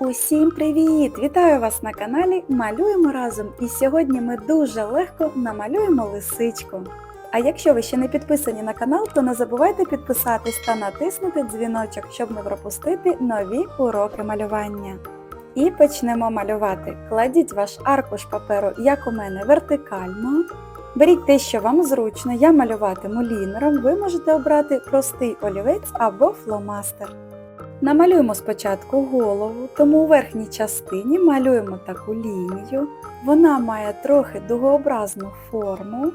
Усім привіт! Вітаю вас на каналі Малюємо разом! І сьогодні ми дуже легко намалюємо лисичку. А якщо ви ще не підписані на канал, то не забувайте підписатись та натиснути дзвіночок, щоб не пропустити нові уроки малювання. І почнемо малювати. Кладіть ваш аркуш паперу, як у мене, вертикально. Беріть те, що вам зручно, я малюватиму лінером, ви можете обрати простий олівець або фломастер. Намалюємо спочатку голову, тому у верхній частині малюємо таку лінію. Вона має трохи дугообразну форму.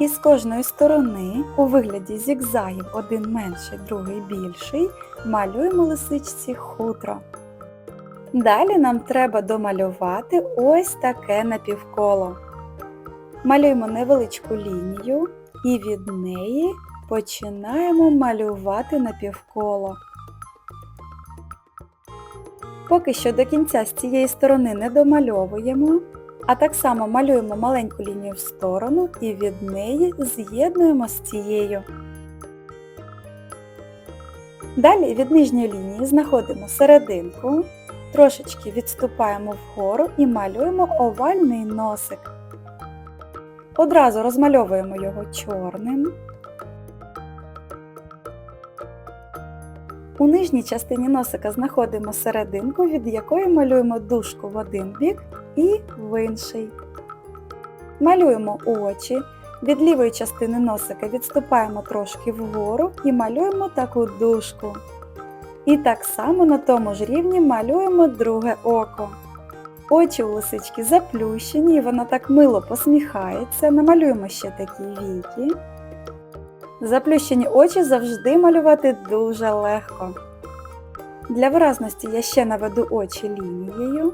І з кожної сторони, у вигляді зігзагів, один менший, другий більший, малюємо лисичці хутро. Далі нам треба домалювати ось таке напівколо. Малюємо невеличку лінію і від неї починаємо малювати напівколо. Поки що до кінця з цієї сторони не домальовуємо, а так само малюємо маленьку лінію в сторону і від неї з'єднуємо з цією. Далі від нижньої лінії знаходимо серединку, трошечки відступаємо вгору і малюємо овальний носик. Одразу розмальовуємо його чорним. У нижній частині носика знаходимо серединку, від якої малюємо дужку в один бік і в інший. Малюємо очі. Від лівої частини носика відступаємо трошки вгору і малюємо таку дужку. І так само на тому ж рівні малюємо друге око. Очі у лисички заплющені, і вона так мило посміхається. Намалюємо ще такі віки. Заплющені очі завжди малювати дуже легко. Для виразності я ще наведу очі лінією.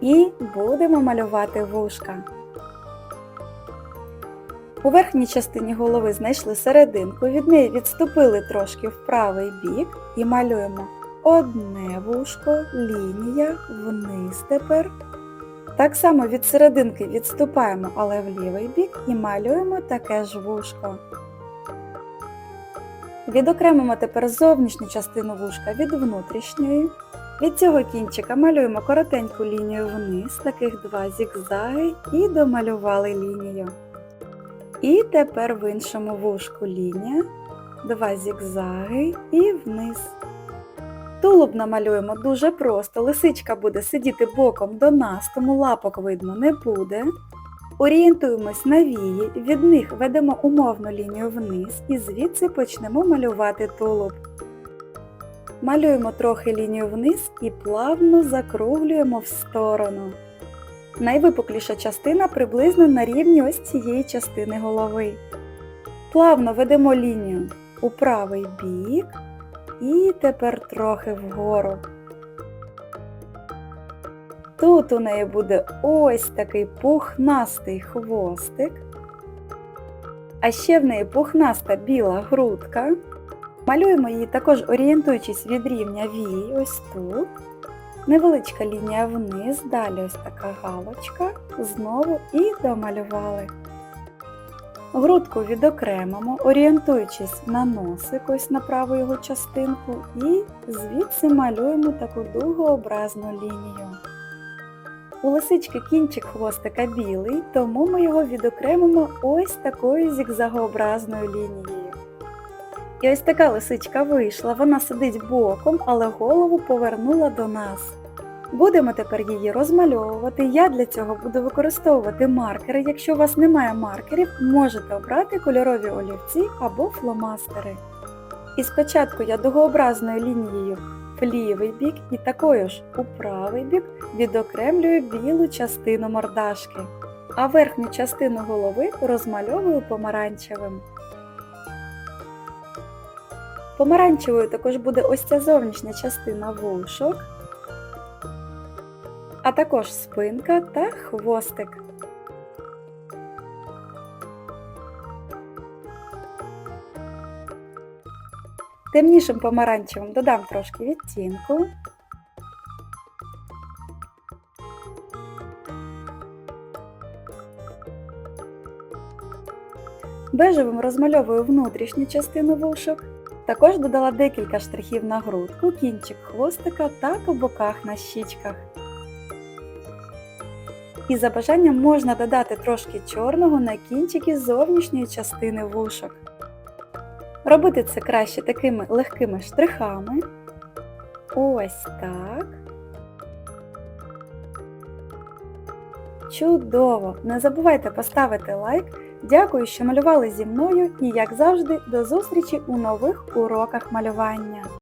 І будемо малювати вушка. У верхній частині голови знайшли серединку, від неї відступили трошки в правий бік і малюємо одне вушко, лінія, вниз тепер. Так само від серединки відступаємо, але в лівий бік і малюємо таке ж вушко. Відокремимо тепер зовнішню частину вушка від внутрішньої. Від цього кінчика малюємо коротеньку лінію вниз, таких два зігзаги і домалювали лінію. І тепер в іншому вушку лінія, два зігзаги і вниз. Тулуб намалюємо дуже просто, лисичка буде сидіти боком до нас, тому лапок видно не буде. Орієнтуємось на вії, від них ведемо умовну лінію вниз і звідси почнемо малювати тулуб. Малюємо трохи лінію вниз і плавно закруглюємо в сторону. Найвипукліша частина приблизно на рівні ось цієї частини голови. Плавно ведемо лінію у правий бік. І тепер трохи вгору. Тут у неї буде ось такий пухнастий хвостик. А ще в неї пухнаста біла грудка. Малюємо її також орієнтуючись від рівня вії, ось тут. Невеличка лінія вниз, далі ось така галочка, знову і домалювали. Грудку відокремимо, орієнтуючись на носик, ось на праву його частинку, і звідси малюємо таку дугообразну лінію. У лисички кінчик хвостика білий, тому ми його відокремимо ось такою зігзагообразною лінією. І ось така лисичка вийшла, вона сидить боком, але голову повернула до нас. Будемо тепер її розмальовувати. Я для цього буду використовувати маркери. Якщо у вас немає маркерів, можете обрати кольорові олівці або фломастери. І спочатку я дугообразною лінією в лівий бік і такою ж у правий бік відокремлюю білу частину мордашки, а верхню частину голови розмальовую помаранчевим. Помаранчевою також буде ось ця зовнішня частина вушок а також спинка та хвостик. Темнішим помаранчевим додам трошки відтінку. Бежевим розмальовую внутрішню частину вушок. Також додала декілька штрихів на грудку, кінчик хвостика та по боках на щічках. І за бажанням можна додати трошки чорного на кінчики зовнішньої частини вушок. Робити це краще такими легкими штрихами. Ось так. Чудово! Не забувайте поставити лайк. Дякую, що малювали зі мною і, як завжди, до зустрічі у нових уроках малювання.